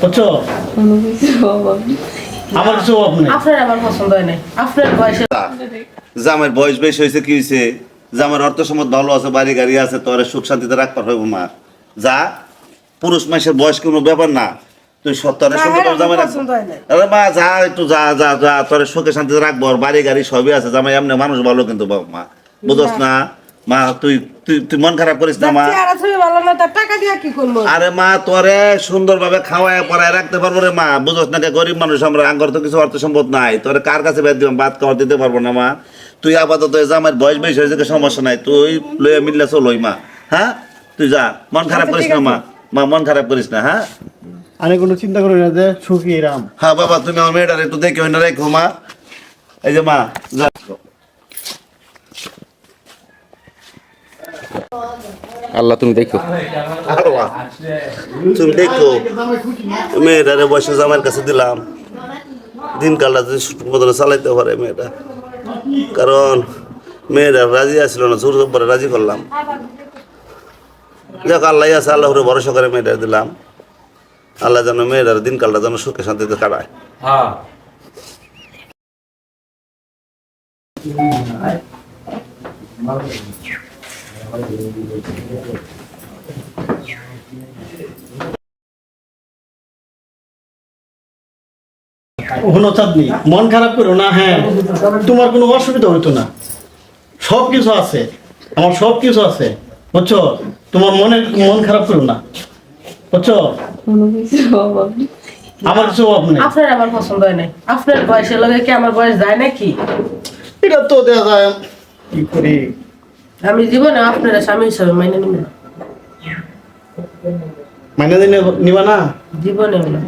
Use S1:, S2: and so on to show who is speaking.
S1: বুঝছ। আমার কিছু অভাব নেই।
S2: আপনার আমার পছন্দ হয় নাই। আপনার বয়সে
S3: জামার বয়স বেশি হয়েছে কি হয়েছে? জামার অর্থ সম্পদ ভালো আছে বাড়ি গাড়ি আছে তোর সুখ শান্তিতে রাখতে হইব মা যা পুরুষ মানুষের বয়স কোনো ব্যাপার না? তুই সত্তরে জামাই আরে মা যা একটু যা যা যা তোর সুখে শান্তিতে রাখব বাড়ি গাড়ি সবই আছে জামাই এমনি মানুষ ভালো কিন্তু বাবা মা। বুঝস না? মা তুই তুই তুই মন খারাপ করিস না মা।
S2: চেহারা ছবি ভালো না তার টাকা দিয়া কি করব?
S3: আরে মা তোরে সুন্দরভাবে খাওয়ায় পড়ায় রাখতে পারব রে মা। বুঝস না গরিব মানুষ আমরা আঙ্গর তো কিছু অর্থ সম্পদ নাই। তোরে কার কাছে বেদ দিবাম ভাত খাওয়া দিতে পারব না মা। তুই আপাতত আমার বয়স বেশি হয়েছে সমস্যা নাই। তুই লইয়া মিললে চলই মা। হ্যাঁ? তুই যা মন খারাপ
S2: আচ্ছা,
S3: করিস না মা। মা মন খারাপ করিস না হ্যাঁ?
S1: আমি কোনো চিন্তা করি না যে সুখী রাম।
S3: হ্যাঁ বাবা তুমি আমার মেয়েটার একটু দেখে না রেখো মা। এই যে মা যা।
S4: আল্লাহ তুমি দেখো।
S3: তুমি দেখো। মেয়েটারে বয়সে আমার কাছে দিলাম। দিনকালটা যদি মতন চালাইতে পারে মেয়েটা। কারণ মেয়েরা রাজি আসছিল না ছোট পরে রাজি করলাম। যাক আল্লাহ আছে আল্লাহরে ভরসা করে মেয়েটা দিলাম। আল্লাহ যেন মেয়েটার দিনকালটা যেন সুখে শান্তিতে কাটায়।
S1: হলো চাঁদনি মন খারাপ করো না হ্যাঁ তোমার কোনো অসুবিধা হইতো না। সব কিছু আছে আমার সব কিছু আছে বুঝছ? তোমার মনে মন খারাপ করো না বুঝছ। আমার কিছু অভাব নেই।
S2: আপনার আমার পছন্দ হয় নাই। আপনার বয়সের লগে কি আমার বয়স যায় নাকি?
S1: এটা তো দেখা যায়। কি করি?
S2: আমি জীবনে আপনারা স্বামী হিসাবে মাইনে নিব না।
S1: মাইনে দিনে নিবা না?
S2: জীবনে না।